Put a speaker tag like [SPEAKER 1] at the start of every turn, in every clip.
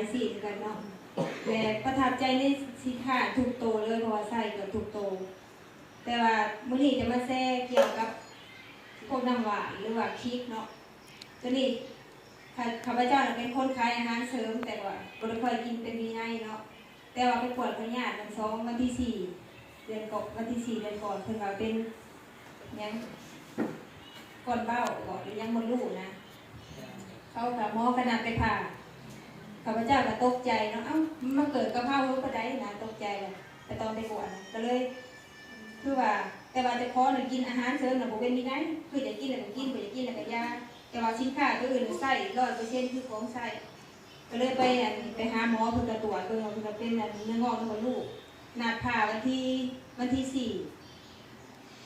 [SPEAKER 1] ายสีกันเนาะแต่ประทับใจในสินค้าถูกโตเลยเพราะว่าใส่เกือบถูกโต แต่ว่ามื้อนี้จะมาแซ่เกี่ยวกับพวกน้ำหวานหรือว่าพริกเนาะตัวนี้ข้าพเจ้าเป็นคนขายอาหารเสริม แต่ว่าบ่ได้ค่อยกินเป็นวินัยเนาะแต่ว่าไปปวดพยาธิวันสองวันที่สี่เดือนก่อนวันที่สี่เดือนก่อนเพิ่นว่าเป็นยังก้อนเบ้าบ่หรือยังบ่รู้นะ เขากับหมอขนาดไปผ่า ข้าพเจ้าก็ตกใจเนาะเอ้ามาเกิดกระเพราลูกกระไดนะตกใจเลยแต่ตอนไปกวดก็เลยคือว่าแต่ว่าจะขอหนึ่งกินอาหารเสริมน่ะบ่เป็นมีได้คือจะกินอะไรก็กินบ่จะกินอะไรก็ยาแต่ว่าสินค้าตัวอื่นใส่ร้อยเปอร์เซ็นต์คือของใส่ก็เลยไปไปหาหมอเพิ่นก็ตรวจเพิ่นว่าเพิ่นก็เป็นเนื้องอกในมดลูกนัดผ่าวันที่วันที่สี่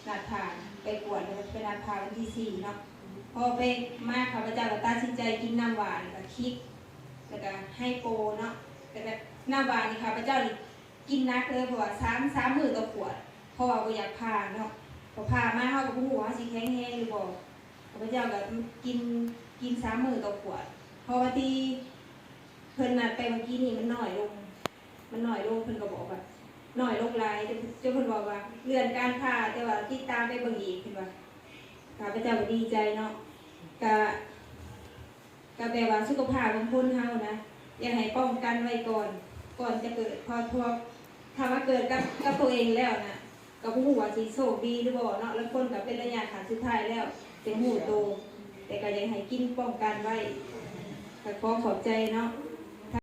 [SPEAKER 1] นัดผ่าไปกวดแล้วก็ไปนัดผ่าวันที่สี่เนาะพอไปมาข้าพเจ้าก็ตัดสินใจกินน้ำหวานกับคิก แล้วก็ให้โปเนาะแต่แบบหน้ำหวานนี่ข้าพระเจ้านี่กินนักเลยเพราะว่าสามสามหมื้อต่อขวดเพราะว่าบ่อยากผ่าเนาะพอผ่ามาเฮาก็บ่ฮู้ว่าสิแข็งแรงหรือบ่ข้าพเจ้าก็กินกินสามหมื้อต่อขวดพราะว่าที่เพิ่นนัดไปเมื่อกี้นี่มันหน้อยลง มันหน้อยลงเพิ่นก็บอกว่าน้อยลงหลายจนจนเพิ่นบอกว่าเลื่อนการผ่าแต่ว่าติดตามไปเบิ่งอีกเพิ่นว่าข้าพเจ้าก็ดีใจเนาะกะ ก็แบบว่าสุขภาพของคนเฮานะอยากให้ป้องกันไว้ก่อน ก่อนจะเกิดพอทัวถ้าว่าเกิดกับกับตัวเองแล้วนะก็บ่ฮู้ว่าสีโชคดีหรือบ่เนาะแล้วคนกับเป็นระยะขั้นสุดท้ายแล้วเป็นหูโต แต่ก็ยังให้กินป้องกันไว้แต่ขอขอบใจเนาะ